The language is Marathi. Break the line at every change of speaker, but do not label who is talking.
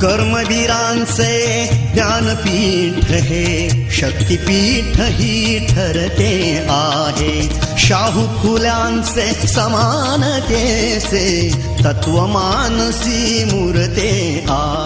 कर्मवीरांचे ज्ञानपीठ हे शक्तिपीठ ही ठरते आहे. शाहू फुलांचे समानतेचे तत्वमानसी मूर्ते आहे